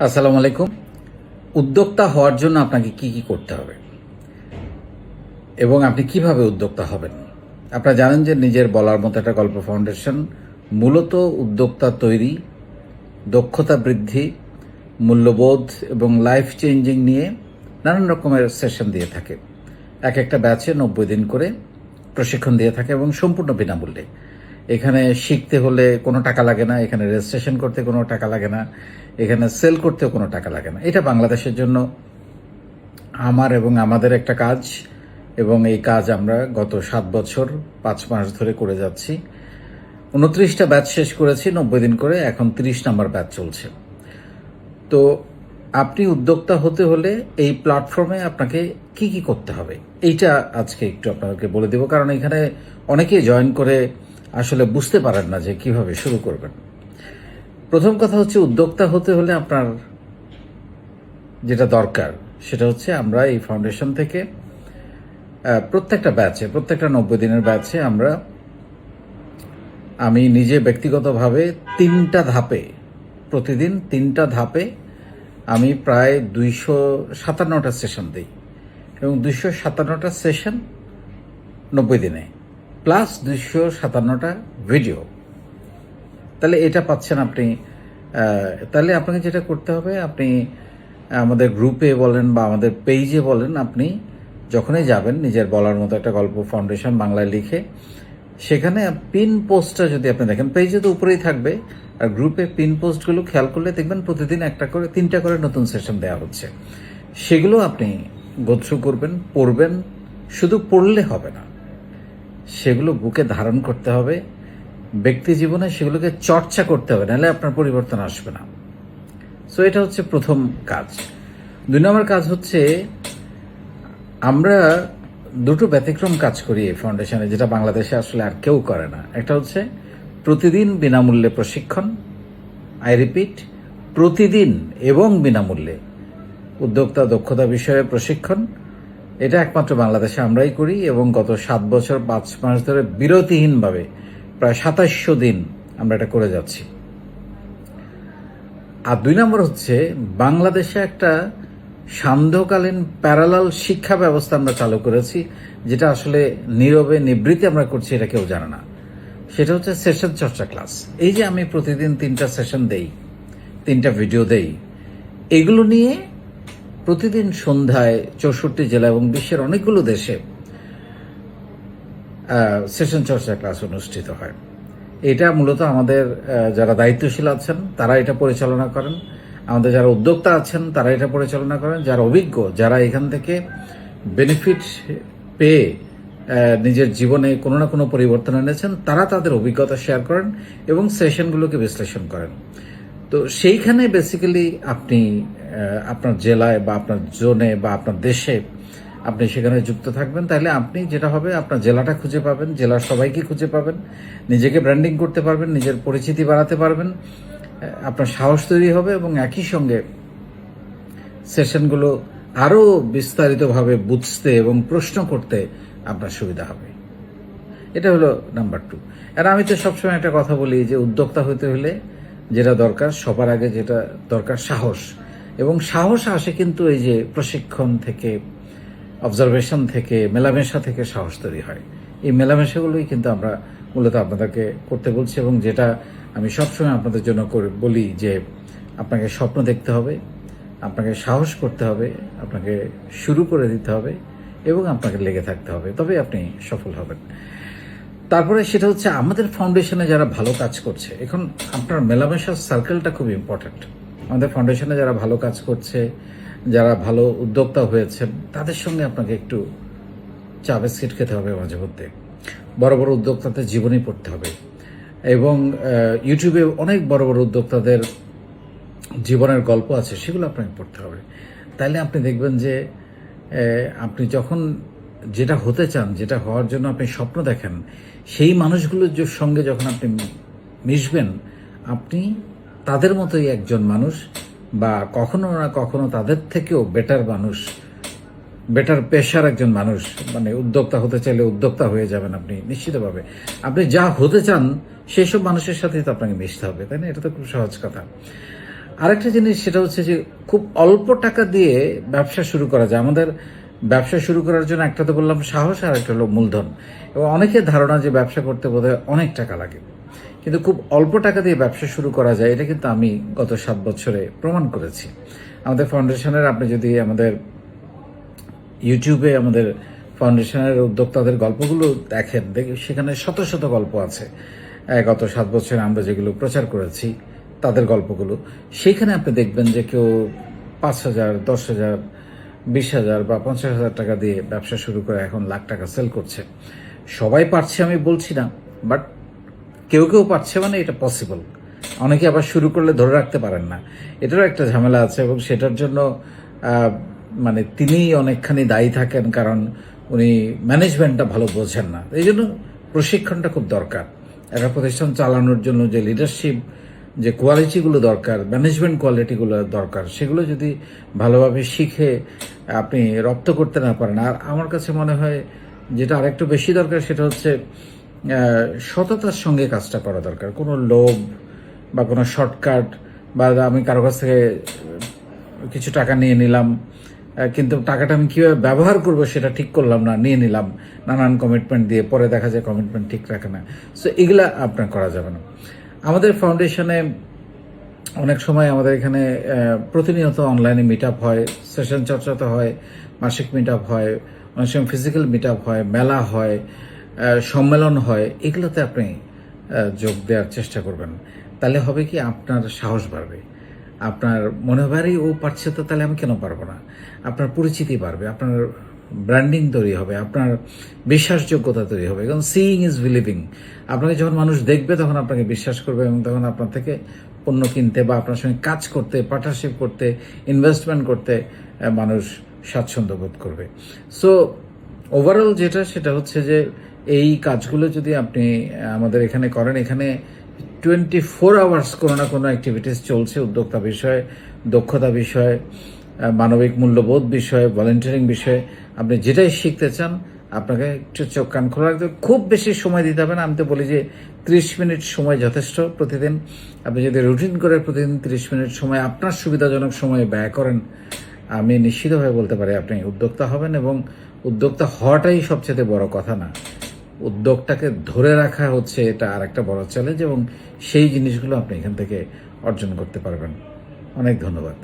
আসসালামু আলাইকুম। উদ্যোক্তা হওয়ার জন্য আপনাকে কি কি করতে হবে? এবং আপনি কীভাবে উদ্যোক্তা হবেন? আপনারা জানেন যে নিজের বলার মতো একটা গল্প ফাউন্ডেশন মূলত উদ্যোক্তা তৈরি, দক্ষতা বৃদ্ধি, মূল্যবোধ এবং লাইফ চেঞ্জিং নিয়ে নানান রকমের সেশন দিয়ে থাকে। এক একটা ব্যাচে নব্বই দিন করে প্রশিক্ষণ দিয়ে থাকে এবং সম্পূর্ণ বিনামূল্যে। এখানে শিখতে হলে কোনো টাকা লাগে না, এখানে রেজিস্ট্রেশন করতে কোনো টাকা লাগে না, এখানে সেল করতেও কোনো টাকা লাগে না। এটা বাংলাদেশের জন্য আমার এবং আমাদের একটা কাজ, এবং এই কাজ আমরা গত সাত বছর, পাঁচ মাস ধরে করে যাচ্ছি। উনত্রিশটা ব্যাচ শেষ করেছি, নব্বই দিন করে এখন তিরিশ নাম্বার ব্যাচ চলছে। তো আপনি উদ্যোক্তা হতে হলে এই প্ল্যাটফর্মে আপনাকে কি কি করতে হবে? এইটা আজকে একটু আপনাকে বলে দেব, কারণ এখানে অনেকেই জয়েন করে আসলে বুঝতে পারেন না যে কীভাবে শুরু করবেন। প্রথম কথা হচ্ছে উদ্যোক্তা হতে হলে আপনার যেটা দরকার, সেটা হচ্ছে আমরা এই ফাউন্ডেশন থেকে প্রত্যেকটা ব্যাচে প্রত্যেকটা নব্বই দিনের ব্যাচে আমরা, আমি নিজে ব্যক্তিগতভাবে তিনটা ধাপে, প্রতিদিন তিনটা ধাপে আমি প্রায় দুইশো সাতান্নটা সেশন দিই। এবং দুইশো সাতান্নটা সেশন নব্বই দিনে। প্লাস দুইশো সাতান্নটা ভিডিও। তাহলে এটা পাচ্ছেন আপনি তাহলে আপনাকে যেটা করতে হবে, আপনি আমাদের গ্রুপে বলেন বা আমাদের পেজে বলেন, আপনি যখনই যাবেন, নিজের বলার মতো একটা গল্প ফাউন্ডেশন বাংলায় লিখে, সেখানে পিন পোস্টটা যদি আপনি দেখেন পেজে তো উপরেই থাকবে, আর গ্রুপে পিন পোস্টগুলো খেয়াল করলে দেখবেন প্রতিদিন একটা করে, তিনটা করে নতুন সেশন দেওয়া হচ্ছে। সেগুলো আপনি গোত্র করবেন, পড়বেন, শুধু পড়লে হবে না। সেগুলো বুকে ধারণ করতে হবে। ব্যক্তি জীবনে সেগুলোকে চর্চা করতে হবে, নাহলে আপনার পরিবর্তন আসবে না। সো এটা হচ্ছে প্রথম কাজ। দুই নম্বর কাজ হচ্ছে, আমরা দুটো ব্যতিক্রম কাজ করি এই ফাউন্ডেশনে যেটা বাংলাদেশে আসলে আর কেউ করে না। একটা হচ্ছে প্রতিদিন বিনামূল্যে প্রশিক্ষণ আই রিপিট প্রতিদিন এবং বিনামূল্যে। উদ্যোক্তা দক্ষতা বিষয়ে প্রশিক্ষণ এটা একমাত্র বাংলাদেশে আমরাই করি এবং গত সাত বছর পাঁচ মাস ধরে বিরতিহীনভাবে প্রায় সাতাশশো দিন আমরা এটা করে যাচ্ছি। আর দুই নম্বর হচ্ছে, বাংলাদেশে একটা সান্ধ্যকালীন প্যারালাল শিক্ষা ব্যবস্থা আমরা চালু করেছি, যেটা আসলে নীরবে নিবৃত্তি আমরা করছি এটা কেউ জানে না। সেটা হচ্ছে সেশন চর্চা ক্লাস। এই যে আমি প্রতিদিন তিনটা সেশন দেই, তিনটা ভিডিও দেই, এগুলো নিয়ে প্রতিদিন সন্ধ্যায় চৌষট্টি জেলা এবং বিশ্বের অনেকগুলো দেশে সেশন চর্চা ক্লাস অনুষ্ঠিত হয়। এটা মূলত আমাদের যারা দায়িত্বশীল আছেন, তারা এটা পরিচালনা করেন। আমাদের যারা উদ্যোক্তা আছেন, তারা এটা পরিচালনা করেন। যারা অভিজ্ঞ, যারা এখান থেকে বেনিফিট পেয়ে নিজের জীবনে কোনো না কোনো পরিবর্তন এনেছেন, তারা তাদের অভিজ্ঞতা শেয়ার করেন এবং সেশনগুলোকে বিশ্লেষণ করেন। তো সেইখানে বেসিক্যালি আপনি আপনার জেলায় বা আপনার জোনে বা আপনার দেশে আপনি সেখানে যুক্ত থাকবেন। তাহলে আপনি যেটা হবে, আপনার জেলাটা খুঁজে পাবেন, জেলার সবাইকে খুঁজে পাবেন, নিজেকে ব্র্যান্ডিং করতে পারবেন, নিজের পরিচিতি বাড়াতে পারবেন আপনার সাহস তৈরি হবে এবং একই সঙ্গে সেশনগুলো আরও বিস্তারিতভাবে বুঝতে এবং প্রশ্ন করতে আপনার সুবিধা হবে। এটা হলো নাম্বার টু আর আমি তো সবসময় একটা কথা বলি যে, উদ্যোক্তা হতে হলে যেটা দরকার, সবার আগে যেটা দরকার, সাহস। এবং সাহস আসে কিন্তু এই যে প্রশিক্ষণ থেকে অবজারভেশন থেকে, মেলামেশা থেকে সাহস তৈরি হয়। এই মেলামেশাগুলোই কিন্তু আমরা মূলত আপনাদেরকে করতে বলছি এবং যেটা আমি সবসময় আপনাদের জন্য বলি যে আপনাকে স্বপ্ন দেখতে হবে, আপনাকে সাহস করতে হবে, আপনাকে শুরু করে দিতে হবে এবং আপনাকে লেগে থাকতে হবে। তবে আপনি সফল হবেন। তারপরে সেটা হচ্ছে আমাদের ফাউন্ডেশনে যারা ভালো কাজ করছে, এখন আপনার মেলামেশার সার্কেলটা খুব ইম্পর্ট্যান্ট আমাদের ফাউন্ডেশনে যারা ভালো কাজ করছে, যারা ভালো উদ্যোক্তা হয়েছেন তাদের সঙ্গে আপনাকে একটু চা বিস্কিট খেতে হবে মাঝে মধ্যে। বড় বড় উদ্যোক্তাদের জীবনী পড়তে হবে। এবং ইউটিউবে অনেক বড় বড় উদ্যোক্তাদের জীবনের গল্প আছে, সেগুলো আপনাকে পড়তে হবে। তাইলে আপনি দেখবেন যে আপনি যখন যেটা হতে চান, যেটা হওয়ার জন্য আপনি স্বপ্ন দেখেন, সেই মানুষগুলোর সঙ্গে যখন আপনি মিশবেন, আপনি তাদের মতোই একজন মানুষ বা কখনো না কখনো তাদের থেকেও বেটার মানুষ বেটার পেশার একজন মানুষ মানে উদ্যোক্তা হতে চাইলে উদ্যোক্তা হয়ে যাবেন আপনি নিশ্চিতভাবে। আপনি যা হতে চান সেই সব মানুষের সাথেই তো আপনাকে মিশতে হবে, তাই না? এটা তো খুব সহজ কথা। আরেকটা জিনিস সেটা হচ্ছে যে, খুব অল্প টাকা দিয়ে ব্যবসা শুরু করা যায়। আমাদের ব্যবসা শুরু করার জন্য একটা তো বললাম সাহস আর একটা হলো মূলধন। এবং অনেকের ধারণা যে ব্যবসা করতে বোধহয় অনেক টাকা লাগে। কিন্তু খুব অল্প টাকা দিয়ে ব্যবসা শুরু করা যায়, এটা কিন্তু আমি গত সাত বছরে প্রমাণ করেছি। আমাদের ফাউন্ডেশনের আপনি যদি আমাদের ইউটিউবে আমাদের ফাউন্ডেশনের উদ্যোক্তাদের গল্পগুলো দেখেন, দেখি সেখানে শত শত গল্প আছে। গত সাত বছরে আমরা যেগুলো প্রচার করেছি, তাদের গল্পগুলো। সেইখানে আপনি দেখবেন যে কেউ পাঁচ হাজার, দশ হাজার বিশ হাজার বা পঞ্চাশ হাজার টাকা দিয়ে ব্যবসা শুরু করে এখন লাখ টাকা সেল করছে। সবাই পারছে আমি বলছি না বাট কেউ কেউ পারছে মানে এটা পসিবল অনেকে আবার শুরু করলে ধরে রাখতে পারেন না। এটারও একটা ঝামেলা আছে এবং সেটার জন্য মানে তিনি অনেকখানি দায়ী থাকেন কারণ উনি ম্যানেজমেন্টটা ভালো বোঝেন না। এই জন্য প্রশিক্ষণটা খুব দরকার। একটা প্রতিষ্ঠান চালানোর জন্য যে লিডারশিপ যে কোয়ালিটিগুলো দরকার ম্যানেজমেন্ট কোয়ালিটিগুলো দরকার, সেগুলো যদি ভালোভাবে শিখে আপনি রপ্ত করতে না পারেন। আর আমার কাছে মনে হয় যেটা আরেকটু বেশি দরকার সেটা হচ্ছে সততার সঙ্গে কাজটা করা দরকার। কোনো লোভ বা কোনো শর্টকাট বা আমি কারও কাছ থেকে কিছু টাকা নিয়ে নিলাম কিন্তু টাকাটা আমি কীভাবে ব্যবহার করব সেটা ঠিক করলাম না, নিয়ে নিলাম, নানান কমিটমেন্ট দিয়ে পরে দেখা যায় কমিটমেন্ট ঠিক রাখে না। সো এগুলা আপনার করা যাবে না। আমাদের ফাউন্ডেশনে অনেক সময় আমাদের এখানে প্রতিনিয়ত অনলাইনে মিট আপ হয় সেশন চর্চা তো হয়, মাসিক মিট আপ হয়, অনেক সময় ফিজিক্যাল মিট আপ হয়, মেলা হয় সম্মেলন হয়, এগুলোতে আপনি যোগ দেওয়ার চেষ্টা করবেন। তাহলে হবে কি আপনার সাহস বাড়বে। আপনার মনে ও পারছে তো তাহলে আমি কেন পারব না? আপনার পরিচিতি বাড়বে, আপনার ব্র্যান্ডিং তৈরি হবে, আপনার বিশ্বাসযোগ্যতা তৈরি হবে, কারণ সিইং ইজ বিলিভিং আপনাকে যখন মানুষ দেখবে, তখন আপনাকে বিশ্বাস করবে এবং তখন আপনার থেকে পণ্য কিনতে বা আপনার সঙ্গে কাজ করতে পার্টনারশিপ করতে ইনভেস্টমেন্ট করতে মানুষ স্বাচ্ছন্দ্য বোধ করবে। সো ওভারঅল যেটা, সেটা হচ্ছে যে এই কাজগুলো যদি আপনি আমাদের এখানে করেন, এখানে টোয়েন্টি ফোর আওয়ার্স কোনো না কোনো অ্যাক্টিভিটিস চলছে, উদ্যোক্তা বিষয়ে, দক্ষতা বিষয়ে মানবিক মূল্যবোধ বিষয়ে ভলেন্টিয়ারিং বিষয়ে আপনি যেটাই শিখতে চান, আপনাকে একটু চোখ কান খোলা রাখতে খুব বেশি সময় দিতে হবে না। আমি তো বলি যে ত্রিশ মিনিট সময় যথেষ্ট প্রতিদিন। আপনি যদি রুটিন করে প্রতিদিন ত্রিশ মিনিট সময় আপনার সুবিধাজনক সময় ব্যয় করেন, আমি নিশ্চিতভাবে বলতে পারি আপনি উদ্যোক্তা হবেন এবং উদ্যোক্তা হওয়াটাই সবচেয়ে বড় কথা না। উদ্যোগটাকে ধরে রাখা হচ্ছে এটা আর একটা বড় চ্যালেঞ্জ এবং সেই জিনিসগুলো আপনি এখান থেকে অর্জন করতে পারবেন। অনেক ধন্যবাদ।